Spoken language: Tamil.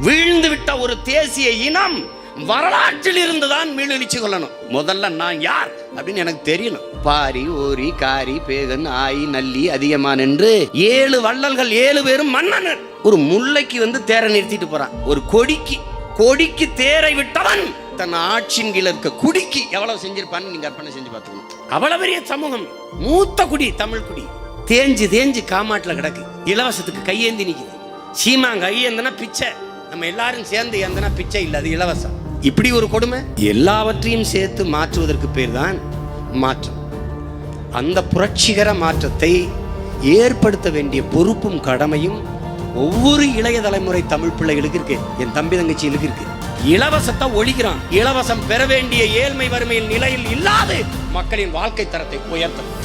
வீழ்ந்து விட்ட ஒரு தேசிய இனம் வரலாற்றில் இருந்துதான் மீளெழுச்சி கொள்ளணும். முதல்ல நான் யார் அப்படின்னு எனக்கு தெரியணும். பாரி ஓரி காரி பேகன் ஆயி நல்லி அதிகமான் என்று ஏழு வள்ளல்கள் ஏழு பேரும் மன்னனர் ஒரு முல்லைக்கு வந்து தேரை நிறுத்திட்டு போறான். ஒரு கொடிக்கு கொடிக்கு தேரை விட்டவன் தன் ஆட்சியின் கீழ இருக்க குடிக்கு எவ்வளவு செஞ்சிருப்பான்னு நீங்க கற்பனை செஞ்சு பார்த்துக்கணும். அவ்வளவு பெரிய சமூகம். மூத்த குடி தமிழ் குடி. தேஞ்சு தேஞ்சு காமாட்டில் கிடக்கு. இலவசத்துக்கு கையேந்தி நிற்குது சீமாங்க கையேந்தனா பிச்சை. நம்ம எல்லாரும் சேர்ந்து ஏந்தனா பிச்சை இல்லை அது இலவசம். இப்படி ஒரு கொடுமை? எல்லாவற்றையும் சேர்த்து மாற்றுவதற்கு பேர் தான் மாற்றம். அந்த புரட்சிகர மாற்றத்தை ஏற்படுத்த வேண்டிய பொறுப்பும் கடமையும் ஒவ்வொரு இளைய தலைமுறை தமிழ் பிள்ளைகளுக்கு இருக்கு என் தம்பி தங்கச்சிகளுக்கு இருக்கு இலவசத்தை ஒழிக்கிறான். இலவசம் பெற வேண்டிய ஏழ்மை வறுமையில் நிலையில் இல்லாது மக்களின் வாழ்க்கை தரத்தை உயர்த்தணும்.